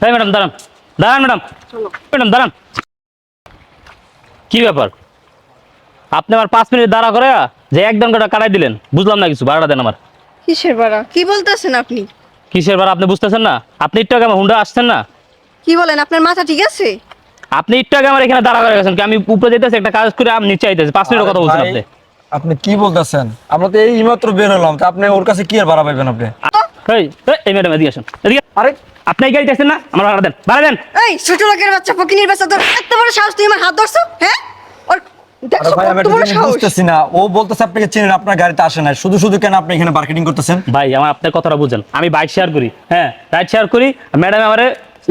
হ্যাঁ ম্যাডাম দাঁড়ান। দাঁড়ান ম্যাডাম। ম্যাডাম দাঁড়ান। কি ব্যাপার? আপনি আমার পাঁচ মিনিট দাঁড়া করে যে এক ঘণ্টা কাটাই দিলেন বুঝলাম না কিছু ভাড়াটা দেন আমার। কিসের ভাড়া কি বলতেছেন আপনি? কিসের ভাড়া আপনি বুঝতেছেন না? আপনি একটু আগে আমার হুন্ডা আসছেন না? কি বলেন আপনার মাথা ঠিক আছে? আপনি একটু আগে আমার এখানে দাঁড়া করে গেছেন কি? আমি উপরে যেতেছি একটা কাজ করে আমি নিচে আইতেছি। পাঁচ মিনিটের কথা বলছেন আপনি। আপনি কি বলতেছেন? আমরা তো এই মাত্র বের হলাম তা আপনি ওর কাছে কি আর ভাড়া পাইবেন আপনি? এই, এই ম্যাডাম এদিকে আসেন। এদিকে আরে আপনি এই গাড়িতে আসছেন না? আমার ভাড়া দেন। ভাড়া দেন। এই ছোট লোকের বাচ্চা ফকিনির বাচ্চা তোর এত বড় সাহস তুই আমার হাত ধরছো? হ্যাঁ? ওর আরে দেখছ আমি কত বড় সাহস। বুঝতেছি না। ও বলতেছে আপনাকে চেনেন আপনার গাড়িতে আসে না শুধু শুধু কেন আপনি এখানে মার্কেটিং করতেছেন? ভাই আমার আপনার কথাটা বুঝেন। আমি বাইক শেয়ার করি হ্যাঁ? রাইড শেয়ার করি ম্যাডাম আমারে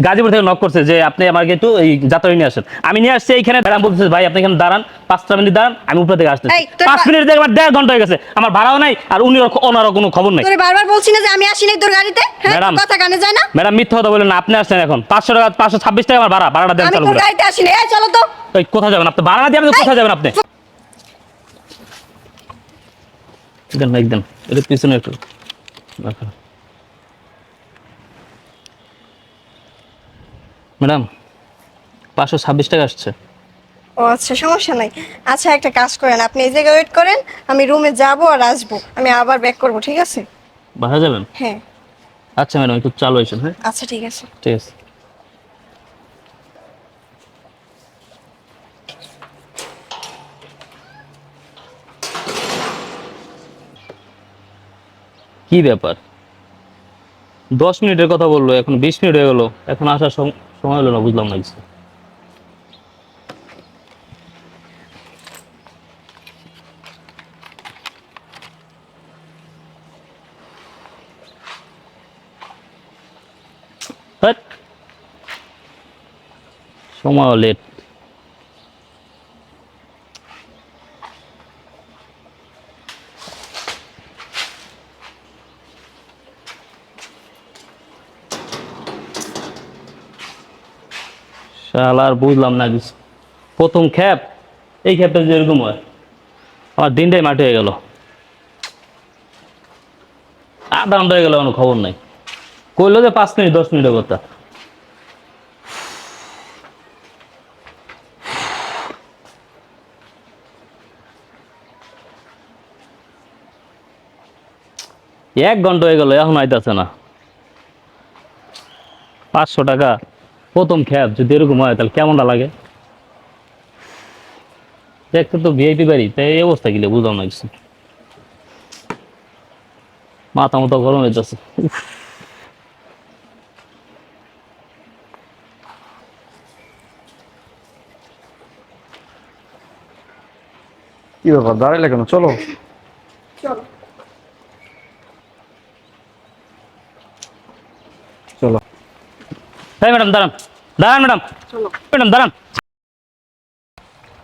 গাজীপুর থেকে নক করছে যে আপনি আমাকে একটু এই যাত্রা নিয়ে আসেন। আমি নিয়ে আসছি এইখানে ম্যাডাম বলতেছে ভাই আপনি এখানে দাঁড়ান পাঁচটা মিনিট দাঁড়ান আমি উপরে থেকে আসতেছি। পাঁচ মিনিট থেকে আমার দেড় ঘণ্টা হয়ে গেছে আমার ভাড়াও নাই আর উনি ওনারও কোনো খবর নেই। বারবার বলছি না যে আমি আসি নাই তোর গাড়িতে হ্যাঁ? ম্যাডাম। কথা কানে যায় না? ম্যাডাম মিথ্যা কথা বলেন না আপনি আসছেন এখন। পাঁচশো টাকা পাঁচশো ছাব্বিশ টাকা আমার ভাড়া ভাড়াটা দেন চালু করে গাড়িতে আসি নাই এই চলো তো। এই, কোথায় যাবেন আপনি? ভাড়া দিয়ে আপনি কোথায় যাবেন আপনি? একদম দেন এটা পিছনে একটু। রাখো। ম্যাডাম পাঁচশো ছাব্বিশ টাকা আসছে। ও আচ্ছা সমস্যা নাই। আচ্ছা একটা কাজ করেন আপনি এই জায়গায় ওয়েট করেন আমি রুমে যাব আর আসব। আমি আবার ব্যাক করব ঠিক আছে? বাসা যাবেন? হ্যাঁ। আচ্ছা ম্যাডাম একটু চালু হয়েছেন হ্যাঁ? আচ্ছা ঠিক আছে। ঠিক আছে। কি ব্যাপার? দশ মিনিটের কথা বলল এখন বিশ মিনিট হয়ে গেল এখন আসার সম- সময় হলো না বুঝলাম না কিছু হ্যাট। সময় লেট শালার বুঝলাম না কিছু। প্রথম খ্যাপ, এই খ্যাপটা যে এরকম হয়, আমার দিনটাই মাটি হয়ে গেল। আধা ঘণ্টা হয়ে গেল, কোনো খবর নাই। কইলো যে পাঁচ মিনিট, দশ মিনিটের কথা। এক ঘণ্টা হয়ে গেল, এখন আইতাছে না। পাঁচশো টাকা। প্রথম খ্যাপ যদি এরকম হয় তাহলে কেমনটা লাগে? দেখতে তো ভিআইপি বাড়ি তাই এই অবস্থা গেলে বুঝলাম না কিছু। মাথা মতো গরম হয়ে যাচ্ছে। কি ব্যাপার দাঁড়াইলে কেন? চলো। চলো। চলো। হ্যাঁ ম্যাডাম দাঁড়ান। দাঁড়ান ম্যাডাম। চলো। ম্যাডাম দাঁড়ান।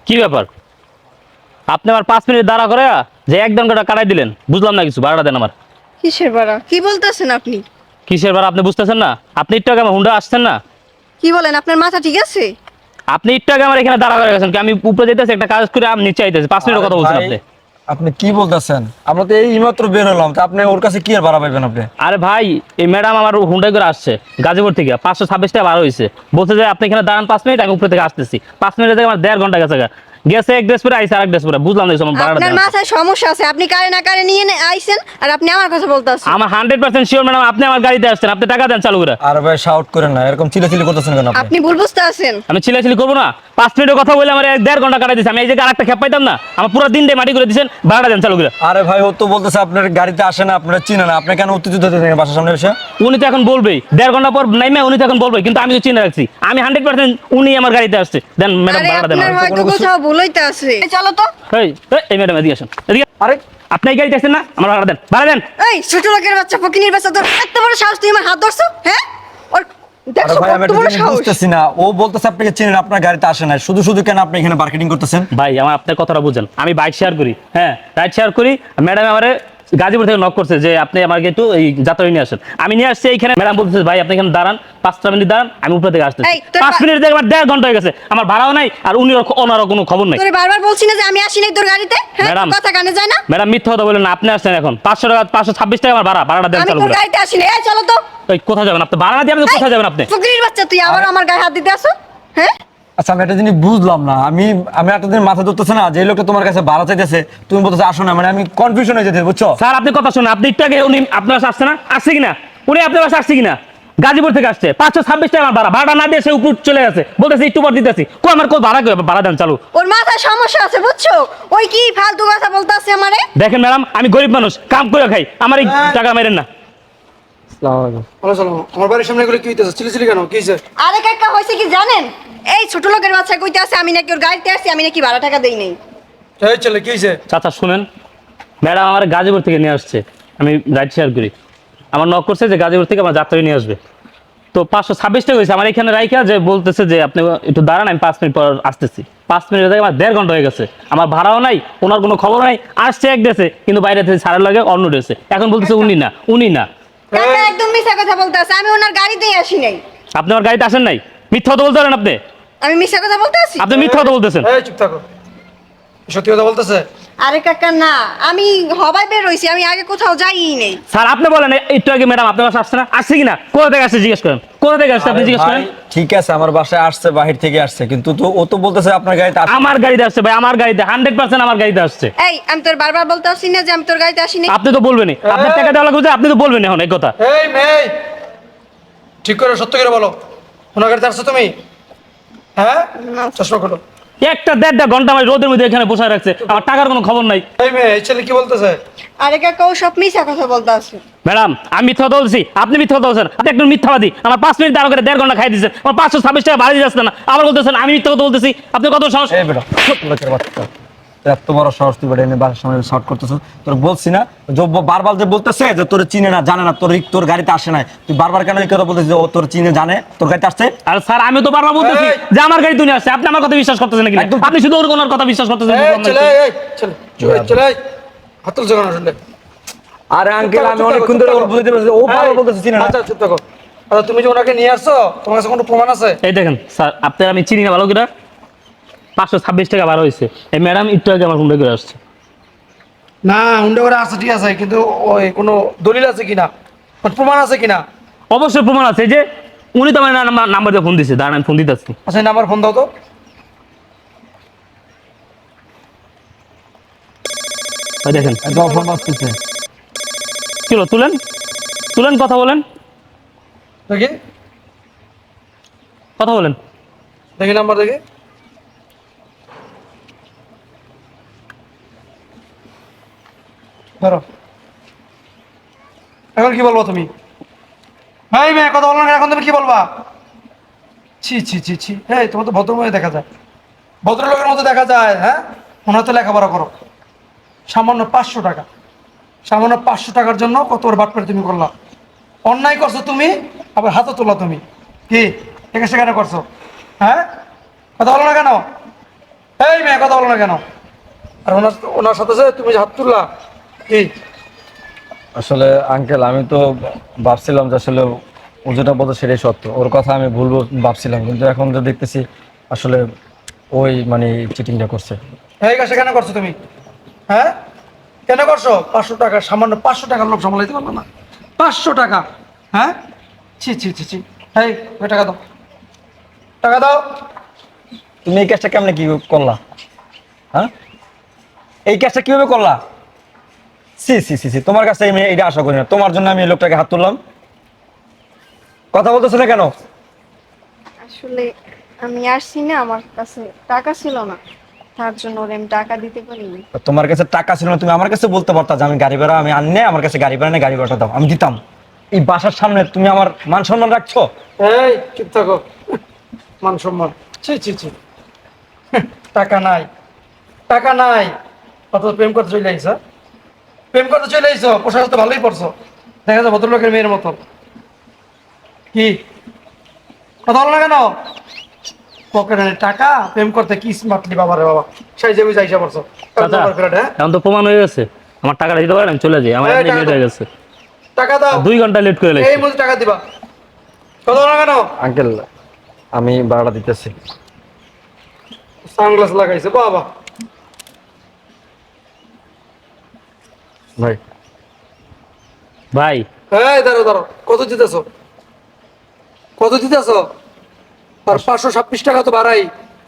কি ব্যাপার? আপনি আমার পাঁচ মিনিট দাঁড়া করে যে এক ঘণ্টা কাটাই দিলেন বুঝলাম না কিছু ভাড়াটা দেন আমার। কিসের ভাড়া কি বলতেছেন আপনি? কিসের ভাড়া আপনি বুঝতেছেন না? আপনি একটু আগে আমার হুন্ডা আসছেন না? কি বলেন আপনার মাথা ঠিক আছে? আপনি একটু আগে আমার এখানে দাঁড়া করে গেছেন কি আমি উপরে যেতেছি একটা কাজ করে আমি নিচে আইতেছি পাঁচ মিনিটের কথা বলছেন আপনি। আপনি কি বলতেছেন? আমরা তো এই মাত্র বের হলাম, তা আপনি ওর কাছে কি আর ভাড়া পাইবেন আপনি? আরে ভাই, এই ম্যাডাম আমার হুন্ডাই করে আসছে, গাজীপুর থেকে, পাঁচশো ছাব্বিশ টাকা বার হয়েছে। বলছে যে আপনি এখানে দাঁড়ান পাঁচ মিনিট, আমি উপরে থেকে আসতেছি। পাঁচ মিনিট থেকে আমার দেড় ঘণ্টা গেছে। গেছে এক ড্রেস পরে আইসে আরেক ড্রেস পরে। বুঝলাম না আমার ভাড়াটা আপনার মাথায় সমস্যা আছে আপনি কারে না কারে নিয়ে নে- আইছেন আর আপনি আমার কথা বলতেছেন আমার হান্ড্রেড পার্সেন্ট শিওর ম্যাডাম আপনি আমার গাড়িতে আসছেন। আপনি টাকা দেন চালু করে। আর ভাই শাউট করেন না এরকম চিলাচিলি করতেছেন কেন আপনি? আপনি ভুল বুঝতে আছেন আমি ছিলাছিলি করব না। পাঁচ মিনিটের কথা বলে আমার এক দেড় ঘণ্টা কাটাই দিচ্ছি আমি এই জায়গায় আরেকটা খেপ পাইতাম না। আমার পুরো দিন দিয়ে মাটি করে দিচ্ছেন ভাড়া দেন চালু করে। আরে ভাই ও তো বলতেছে আপনার গাড়িতে আসে না আপনার চিনে না। আপনি কেন উত্তেজিত হতে থাকেন বাসার সামনে এসে? উনি তো এখন বলবেই। দেড় ঘণ্টা পর নাইমে উনি তো এখন বলবে কিন্তু আমি তো চিনে রাখছি। আমি হান্ড্রেড পার্সেন্ট উনি আমার গাড়িতে আসছে। দেন ম্যাডাম ভাড়াটা দেন। আপনার আমার। তো আছে এই চলো তো। এই এই, ম্যাডাম এদিকে আসেন এদিকে। আরে। আপনি এই গাড়িতে আসেন না আমার ভাড়া দেন ভাড়া দেন। এই ছোট লোকের বাচ্চা ফকিনির বাচ্চা তোর এত বড় সাহস তুই আমার হাত ধরছো? হ্যাঁ? ওর আমি কত একটা বড় জিনিস সাহস। বুঝতেছি না। ও বলতেছে আপনাকে চেনেন আপনার গাড়িতে আসে না শুধু শুধু কেন আপনি এখানে মার্কেটিং করতেছেন? ভাই আমার আপনার কথাটা বুঝেন। আমি বাইক শেয়ার করি হ্যাঁ রাইড শেয়ার করি। ম্যাডাম আমারে গাজীপুর থেকে নক করছে যে আপনি আমাকে একটু এই যাত্রা নিয়ে আসেন। আমি নিয়ে আসছি এইখানে ম্যাডাম বলতেছে ভাই আপনি এখানে দাঁড়ান পাঁচটা মিনিট দাঁড়ান আমি উপরে থেকে আসতেছি। পাঁচ মিনিট থেকে আমার দেড় ঘণ্টা হয়ে গেছে আমার ভাড়াও নাই আর উনি ওনারও কোনো খবর নাই। বারবার বলছি না যে আমি আসি নাই তোর গাড়িতে হ্যাঁ? ম্যাডাম। কথা কানে যায় না? ম্যাডাম মিথ্যা কথা বলেন না আপনি আসছেন এখন। পাঁচশো টাকা পাঁচশো ছাব্বিশ টাকা আমার ভাড়া ভাড়াটা দেন চালু করে। গাড়িতে আসি এই চলো তো। কোথায় যাবেন আপনি? ভাড়া না দিয়ে আপনি কোথায় যাবেন আপনি? ফকির বাচ্চা তুই আবার আমার গায়ে হাত দিতে আসো হ্যাঁ? আচ্ছা আমি একটা জিনিস বুঝলাম না। আমি আমি একটা দিন মাথা ধরতেছে না যে লোকটা তোমার কাছে ভাড়া চাইতেছে তুমি বলতেছো আসো না মানে আমি কনফিউশন হয়ে যেতে বুঝছ? স্যার আপনি কথা শুনুন আপনি একটু আগে উনি আপনার বাসায় আসছে না? আসছে কিনা? উনি আপনার বাসায় আসছে কিনা? গাজীপুর থেকে আসছে। পাঁচশো ছাব্বিশ টাকা ভাড়া। ভাড়া না দিয়ে সে উপর চলে গেছে। বলতেছে একটু পর দিতেছি। কো আমার কো ভাড়া? ভাড়া দেন চালু। ওর মাথায় সমস্যা আছে বুঝছ? ওই কি ফালতু কথা বলতে আছে আমারে? দেখেন ম্যাডাম আমি গরিব মানুষ কাম করে খাই। আমার এই হ্যাঁ। টাকা মেরেন না। আমার বাড়ির সামনে কি হইতেছে? চিলি চিলি কেন? কি আরে কাকা হয়েছে কি জানেন? এই ছোট লোকের বাচ্চা কইতে আছে আমি নাকি ওর গাড়িতে আসছি আমি নাকি ভাড়া টাকা দেই নাই। এই কি হইছে? চাচা শুনেন ম্যাডাম আমার গাজীপুর থেকে নিয়ে আসছে। আমি রাইড শেয়ার করি। আমার নক করছে যে গাজীপুর থেকে আমার যাত্রা নিয়ে আসবে। তো পাঁচশো ছাব্বিশ টাকা হয়েছে। আমার এখানে রাইখা যে বলতেছে যে আপনি একটু দাঁড়ান আমি পাঁচ মিনিট পর আসতেছি। পাঁচ মিনিট থেকে আমার দেড় ঘণ্টা হয়ে গেছে। আমার ভাড়াও নাই ওনার কোনো খবর নাই। আসছে এক দেশে কিন্তু বাইরে থেকে ছাড়ার লাগে অন্য ড্রেসে এখন বলতেছে উনি না উনি না। কাকা একদম মিথ্যা কথা বলতে আমি ওনার গাড়িতেই আসি নাই। আপনি আমার গাড়িতে আসেন নাই? মিথ্যা কথা বলতে পারেন আপনি? আমি মিথ্যা কথা বলতে আছি আপনি মিথ্যা কথা বলতেছেন। এই চুপ থাকো। সত্যি কথা বলতেছে? আরে কাকা না আমি হবাই বের হইছি আমি আগে কোথাও যাইই নেই। স্যার আপনি বলেন একটু আগে ম্যাডাম আপনার বাসা আসছে না? আসছে কিনা? কোথা থেকে আসছে জিজ্ঞেস করেন? কোথা থেকে আসছে আপনি জিজ্ঞেস করেন? ঠিক আছে আমার বাসায় আসছে বাহির থেকে আসছে কিন্তু তো ও তো বলতেছে আপনার গাড়িতে আসছে। আমার গাড়িতে আসছে ভাই আমার গাড়িতে হান্ড্রেড পার্সেন্ট আমার গাড়িতে আসছে। এই আমি তোর বারবার বলতে আসছি না যে আমি তোর গাড়িতে আসি আপনি তো বলবেনই। আপনার টাকা দেওয়া লাগবে আপনি তো বলবেন এখন এই কথা। এই মেয়ে! ঠিক করে সত্য করে বলো। ওনার গাড়িতে আসছো তুমি? হ্যাঁ? চশমা খোলো। একটা দেড়টা ঘণ্টা আমার রোদের মধ্যে এখানে বসে রাখছে। আমার টাকার কোনো খবর নাই। এই মেয়ে এই ছেলে কি বলতেছে? আরে কাকা ও সব কথা ম্যাডাম আমি মিথ্যা বলছি। আপনি মিথ্যা কথা বলছেন। আপনি একটু মিথ্যাবাদী। আমার পাঁচ মিনিট দাঁড় করে দেড় ঘণ্টা খাই আমার পাঁচশো ছাব্বিশ টাকা বাড়ি যাচ্ছে না। আবার বলতেছেন আমি মিথ্যা কথা বলতেছি। আপনি কত সাহস এত বড় সাহস তুই এনে বাসার সামনে শর্ট করতেছিস? তোর বলছি না যে বারবার যে বলতেছে যে তোর চিনে না জানে না তোর তোর গাড়িতে আসে না তুই বারবার কেন এই কথা বলতেছিস যে ও তোর চিনে জানে তোর গাড়িতে আসছে? আর স্যার আমি তো বারবার বলতেছি যে আমার গাড়ি আসছে। আপনি আমার কথা বিশ্বাস করতেছেন নাকি আপনি শুধু ওর কথা বিশ্বাস করতেছেন এই ছেলে এই ছেলে এই ছেলে এই। হাত তুলছে কেন শুনলে আরে আঙ্কেল আমি অনেকক্ষণ ধরে ওর বুঝতে পারছি ও বারবার বলতেছে চিনে না। আচ্ছা চুপ থাকো। আচ্ছা তুমি যে ওনাকে নিয়ে আসছো তোমার কাছে কোনো প্রমাণ আছে? এই দেখেন স্যার আপনার আমি চিনি না ভালো করে। পাঁচশো ছাব্বিশ টাকা ভালো হয়েছে এই ম্যাডাম একটু আগে আমার হুন্ডে করে আসছে। না হুন্ডা করে আছে ঠিক আছে কিন্তু ওই কোনো দলিল আছে কিনা? প্রমাণ আছে কিনা? অবশ্যই প্রমাণ আছে যে উনি তো আমার নাম্বার- দিয়ে ফোন দিচ্ছে দাঁড়ান ফোন দিতে আসছি আচ্ছা নাম্বার ফোন দাও তো। দেখেন। ফোন আসতেছে। তুলেন? তুলেন কথা বলেন। দেখি। কথা বলেন। দেখি নাম্বার দেখি। এখন কি বলব তুমি? ভাই, মেয়ে, কথা বলো এখন তুমি কি বলবা? ছি ছি ছি ছি। এই, তোমার তো ভদ্রময় দেখা যায়। ভদ্রলোকের মতো দেখা যায় হ্যাঁ? মনে হতো লেখাপড়া করো। সামান্য পাঁচশো টাকা। সামান্য পাঁচশো টাকার জন্য কত বড় বাটপাড়ি তুমি করলা। অন্যায় করছ তুমি, আবার হাতে তোলা তুমি। কি? থেকে সেখানে করছ। হ্যাঁ? কথা বলো না কেন? এই, মেয়ে, কথা বলো না কেন? আর ওনার ওনার সাথে তুমি যে হাত তুললা কি? আসলে আঙ্কেল আমি তো ভাবছিলাম যে আসলে ও যেটা বলতো সেটাই সত্য। ওর কথা আমি ভুল ভাবছিলাম কিন্তু এখন তো দেখতেছি আসলে ওই মানে চিটিংটা করছে। এই কাজ কেন করছ তুমি? হ্যাঁ? কেন করছ? পাঁচশো টাকা সামান্য পাঁচশো টাকার লোক সামলাইতে পারল না। পাঁচশো টাকা হ্যাঁ? ছি ছি ছি ছি। এই ওই টাকা দাও। টাকা দাও। তুমি এই কাজটা কেমনে কি করলা? হ্যাঁ? এই কাজটা কীভাবে করলা? সি সি সি সি তোমার কাছে আমি এটা আশা করি না। তোমার জন্য আমি এই লোকটাকে হাত তুললাম। কথা বলতেছো না কেন? আসলে আমি আসছি না আমার কাছে টাকা ছিল না। তার জন্য ওরে আমি টাকা দিতে পারিনি। তোমার কাছে টাকা ছিল না তুমি আমার কাছে বলতে পারতা যে আমি গাড়ি ভাড়া আমি আনলে আমার কাছে গাড়ি ভাড়া নেই গাড়ি ভাড়াটা দাও আমি দিতাম। এই বাসার সামনে তুমি আমার মান সম্মান রাখছো? এই চুপ থাকো। মান সম্মান। ছি ছি ছি। টাকা নাই। টাকা নাই। অত প্রেম করতে চলে আইস। প্রেম করতে চলে আইস পোশাক তো ভালোই পড়ছো। দেখা যায় ভদ্রলোকের মেয়ের মতো। কি? কথা বলো না কেন? পকেটে টাকা প্রেম করতে কি স্মার্টলি বাবা রে বাবা। সেই যাবি যাইসা পড়ছো। চাচা ফেরাট হ্যাঁ? এখন তো প্রমাণ হয়ে গেছে। আমার টাকাটা দিতে পারেন আমি চলে যাই। আমার এমনি টাকা লেট হয়ে গেছে। টাকা দাও। দুই ঘণ্টা লেট করে এই লাগছে। টাকা দিবা। বলো না কেন? আঙ্কেল আমি ভাড়াটা দিতেছি। সানগ্লাস লাগাইছে বাবা। ভাই। ভাই। এই দাঁড়ো দাঁড়ো কত দিতেছো কত দিতেছো আর পাঁচশো ছাব্বিশ টাকা তো বাড়াই।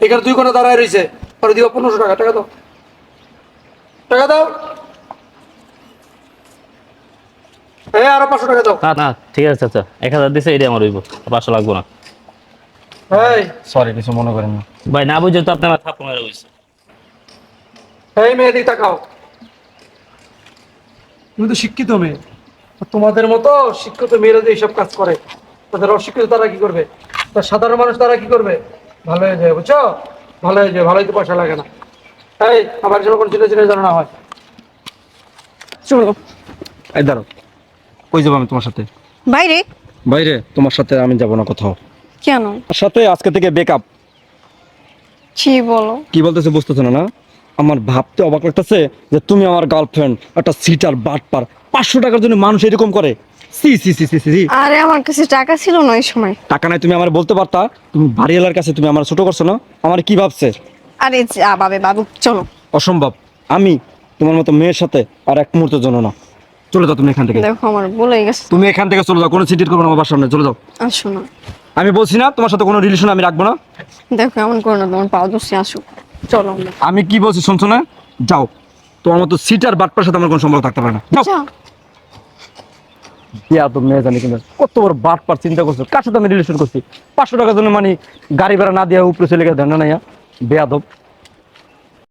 এখানে দুই কোণে দাঁড়ায় রয়েছে। আর দিবা পনেরোশো টাকা টাকা দাও। টাকা দাও। হ্যাঁ আরও পাঁচশো টাকা দাও। না না ঠিক আছে আচ্ছা। এক হাজার দিছে এটাই আমার হইব। পাঁচশো লাগবো না। এই। সরি কিছু মনে করেন না। ভাই না বুঝে তো আপনি আমার থাপ্পড় মেরে বলছে এই মেয়ে দিক তাকাও। তুমি তো শিক্ষিত মেয়ে। তোমাদের মতো শিক্ষিত মেয়েরা যে এইসব কাজ করে তাদের অশিক্ষিত তারা কি করবে? তার সাধারণ মানুষ তারা কি করবে? ভালো হয়ে যায় বুঝছ? ভালো হয়ে যায় ভালোই তো পয়সা লাগে না। এই আবার যেন কোনো চিনে চিনে যেন না হয়। চলো। এই দাঁড়ো কই যাব আমি তোমার সাথে? বাইরে। বাইরে তোমার সাথে আমি যাব না কোথাও। কেন? সাথে আজকে থেকে বেকআপ কি বলো। কি বলতেছে বুঝতেছো না না? আমার ভাবতে অবাক লাগতেছে যে তুমি আমার গার্লফ্রেন্ড একটা সিটার বাটপার পাঁচশো টাকার জন্য মানুষ এরকম করে। সি সি সি সি সি আরে আমার কাছে টাকা ছিল না ওই সময়। টাকা নাই তুমি আমার বলতে পারতা তুমি বাড়িওয়ালার কাছে তুমি আমার ছোট করছ না? আমার কি ভাবছে? আরে যা বাবে বাবু চলো। অসম্ভব। আমি তোমার মতো মেয়ের সাথে আর এক মুহূর্তের জন্য না। চলে যাও তুমি এখান থেকে। দেখো আমার বলে গেছে। তুমি এখান থেকে চলে যাও কোনো সিটির করব না আমার বাসার সামনে চলে যাও। আসো না আমি বলছি না তোমার সাথে কোনো রিলেশন আমি রাখব না। দেখো এমন করো না তোমার পাও দোষে আসো চলো। আমি কি বলছি শুনছো না? যাও। তোমার মতো সিটার বাটপার সাথে আমার কোনো সম্পর্ক থাকতে পারে না। যাও। যাও। তো মেয়ে জানি কিন্তু কত বড় বাটপার চিন্তা করছ। কার সাথে আমি রিলেশন করছি? পাঁচশো টাকার জন্য মানে গাড়ি ভাড়া না দিয়ে উপরে চলে গেছে না না বেয়াদব।